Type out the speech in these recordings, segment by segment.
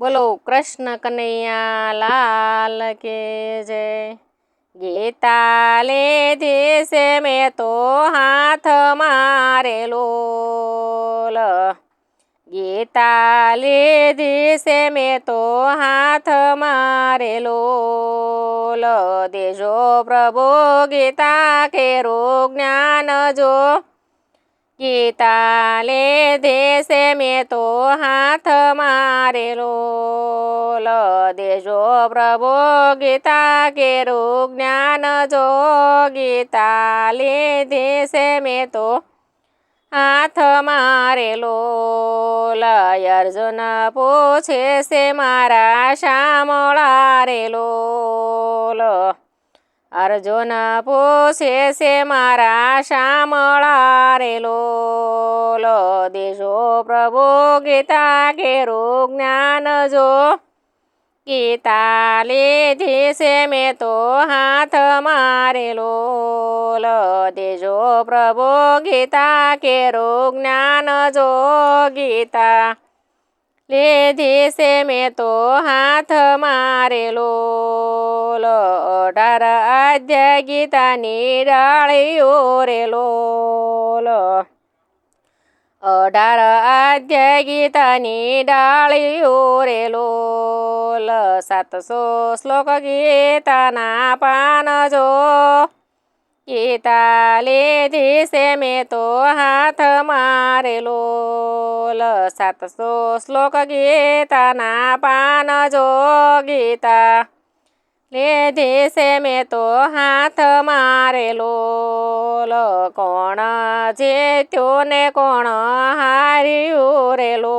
બોલો, કૃષ્ણ કનૈયા લાલ કે જય? ગીતા લીધી છે મેં તો હાથ મારેલો ગીતા લીધી છે મેં તો હાથ મારેલો દેજો પ્રભુ ગીતા કેરો જ્ઞાન જો. ગીતા લીધી છે મેં તો હાથ મારેલો. લ દેજો પ્રભો ગીતા કેરું જ્ઞાન જો ગીતા લીધી છે મેં તો હાથ મારેલો. લય અર્જુન પૂછે છે મારા શામળા રેલો. અર્જુન પૂછે છે, મારા શામળા રેલો દેજો પ્રભુ ગીતા કેરું જ્ઞાન જો. ગીતા લીધી છે, મેં તો હાથ મારેલો દેજો પ્રભુ ગીતા કેરું જ્ઞાન જો. ગીતા લીધી છે, મેં તો હાથ મારેલો અઢાર ಕೊಡರ ಅಧ್ಯಗೀತ ನೀರಳೆಯೂರೆಲೋ ಡರ ಅಧ್ಯಗೀತ ನೀಡಳಿಯೂರೆಲೋ सात श्लोक गीतना पान जो गीताले दिसे मेतो हात मारेलो ल सात श्लोक गीतना पान जो गीता જો દેશે મેં તો હાથ મારેલો કોણ જેત્યો ને કોણ હાર્યું રેલો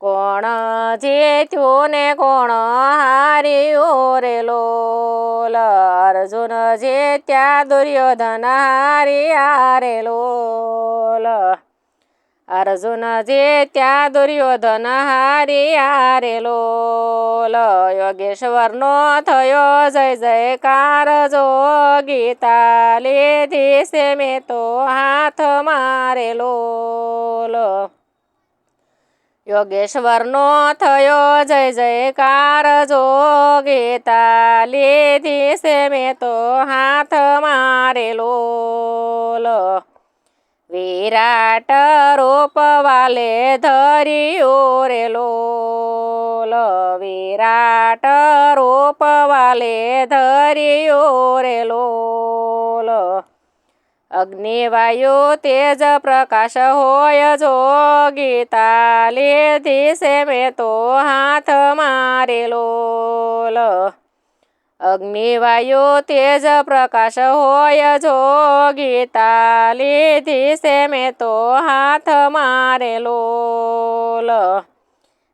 કોણ જેત્યો ને કોણ હાર્યું રેલો અર્જુન જેત્યા દુર્યોધન હાર્યા રેલો અર્જુન જેત્યા દુર્યોધન હાર્યા રેલો યોગેશ્વરનો થયો જય જયકાર જો ગીતા લીધી છે મેં તો હાથ મારેલો. યોગેશ્વરનો થયો જય જયકાર જો ગીતા લીધી છે મેં તો હાથ મારેલો. વિરાટ રૂપ વાલે ધર્યો રેલો વિરાટ રૂપ વાલે ધર્યો રેલો અગ્નિવાયુ તેજ પ્રકાશ હોય જો ગીતા લીધી છે મેં તો હાથ મારેલો અગ્નિવાયુ તેજ પ્રકાશ હોય જો ગીતા લીધી છે મેં તો હાથ મારેલો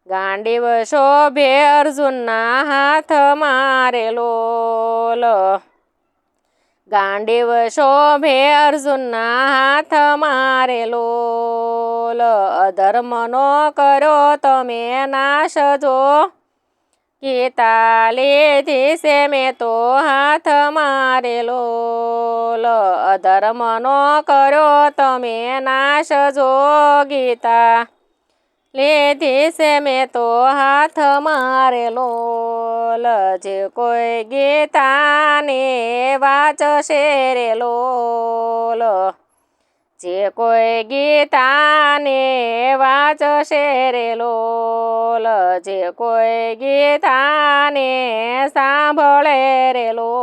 ગાંડીવ શોભે અર્જુનના હાથ મારેલો ગાંડીવ શોભે અર્જુનના હાથ મારેલો અધર્મનો કરો તમે નાશ જો ગીતા લીધી છે મેં તો હાથ મારેલો. અધર્મનો કરો તમે નાશ જો ગીતા. લીધી છે મેં તો હાથ મારેલો. જે કોઈ ગીતાને વાંચશે રેલો. જે કોઈ ગીતાને વાંચશે રેલો જે કોઈ ગીતાને સાંભળે રેલો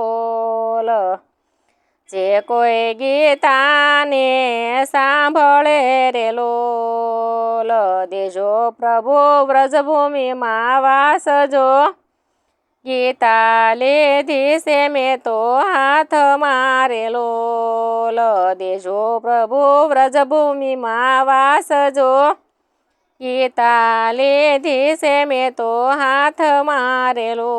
જે કોઈ ગીતાને સાંભળે રેલો દેજો પ્રભુ વ્રજભૂમિમાં વાસજો. ગીતા લીધી છે મેં તો હાથ મારેલો દેજો પ્રભુ વ્રજભૂમિમાં વાસજો. ગીતા લીધી છે મેં તો હાથ મારેલો